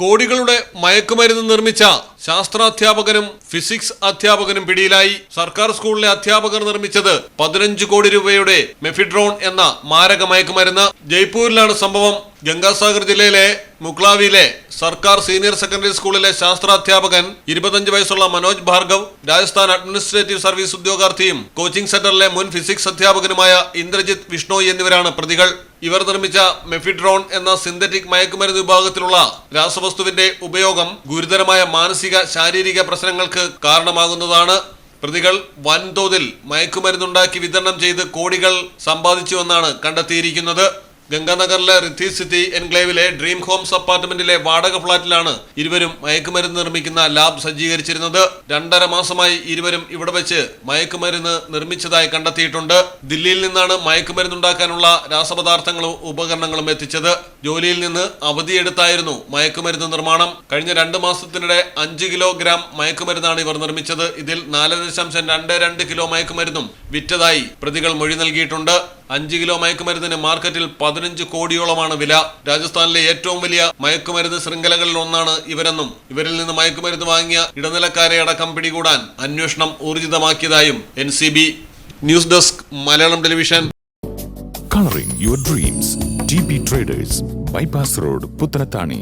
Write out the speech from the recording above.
കോടികളുടെ മയക്കുമരുന്ന് നിർമ്മിച്ച ശാസ്ത്രാധ്യാപകനും ഫിസിക്സ് അധ്യാപകനും പിടിയിലായി. സർക്കാർ സ്കൂളിലെ അധ്യാപകർ നിർമ്മിച്ചത് പതിനഞ്ച് കോടി രൂപയുടെ മെഫിഡ്രോൺ എന്ന മാരക മയക്കുമരുന്ന്. ജയ്പൂരിലാണ് സംഭവം. ഗംഗാസാഗർ ജില്ലയിലെ മുക്ലാവിയിലെ സർക്കാർ സീനിയർ സെക്കൻഡറി സ്കൂളിലെ ശാസ്ത്രാധ്യാപകൻ ഇരുപത്തഞ്ച് വയസ്സുള്ള മനോജ് ഭാർഗവ് രാജസ്ഥാൻ അഡ്മിനിസ്ട്രേറ്റീവ് സർവീസ് ഉദ്യോഗാർത്ഥിയും കോച്ചിംഗ് സെന്ററിലെ മുൻ ഫിസിക്സ് അധ്യാപകനുമായ ഇന്ദ്രജിത് വിഷ്ണോയി എന്നിവരാണ് പ്രതികൾ. ഇവർ നിർമ്മിച്ച മെഫിഡ്രോൺ എന്ന സിന്തറ്റിക് മയക്കുമരുന്ന് വിഭാഗത്തിലുള്ള രാസവസ്തുവിന്റെ ഉപയോഗം ഗുരുതരമായ മാനസിക ശാരീരിക പ്രശ്നങ്ങൾക്ക് കാരണമാകുന്നതാണ്. പ്രതികൾ വൻതോതിൽ മയക്കുമരുന്നുണ്ടാക്കി വിതരണം ചെയ്ത് കോടികൾ സമ്പാദിച്ചുവെന്നാണ് കണ്ടെത്തിയിരിക്കുന്നത്. ഗംഗാനഗറിലെ റിദ്ധി സിറ്റി എൻക്ലേവിലെ ഡ്രീം ഹോംസ് അപ്പാർട്ട്മെന്റിലെ വാടക ഫ്ളാറ്റിലാണ് ഇരുവരും മയക്കുമരുന്ന് നിർമ്മിക്കുന്ന ലാബ് സജ്ജീകരിച്ചിരുന്നത്. രണ്ടര മാസമായി ഇരുവരും ഇവിടെ വെച്ച് മയക്കുമരുന്ന് നിർമ്മിച്ചതായി കണ്ടെത്തിയിട്ടുണ്ട്. ദില്ലിയിൽ നിന്നാണ് മയക്കുമരുന്നുണ്ടാക്കാനുള്ള രാസപദാർത്ഥങ്ങളും ഉപകരണങ്ങളും എത്തിച്ചത്. ജോലിയിൽ നിന്ന് അവധിയെടുത്തായിരുന്നു മയക്കുമരുന്ന് നിർമ്മാണം. കഴിഞ്ഞ രണ്ട് മാസത്തിനിടെ അഞ്ച് കിലോഗ്രാം മയക്കുമരുന്നാണ് ഇവർ നിർമ്മിച്ചത്. ഇതിൽ നാല് ദശാംശം രണ്ട് രണ്ട് കിലോ മയക്കുമരുന്നും വിറ്റതായി പ്രതികൾ മൊഴി നൽകിയിട്ടുണ്ട്. അഞ്ച് കിലോ മയക്കുമരുന്നിന് മാർക്കറ്റിൽ പതിനഞ്ച് കോടിയോളമാണ് വില. രാജസ്ഥാനിലെ ഏറ്റവും വലിയ മയക്കുമരുന്ന് ശൃംഖലകളിൽ ഒന്നാണ് ഇവരെന്നും. ഇവരിൽ നിന്ന് മയക്കുമരുന്ന് വാങ്ങിയ ഇടനിലക്കാരെ അടക്കം പിടികൂടാൻ അന്വേഷണം ഊർജിതമാക്കിയതായും N news desk Malayalam television. Colouring your dreams T B traders bypass road Puttanatani.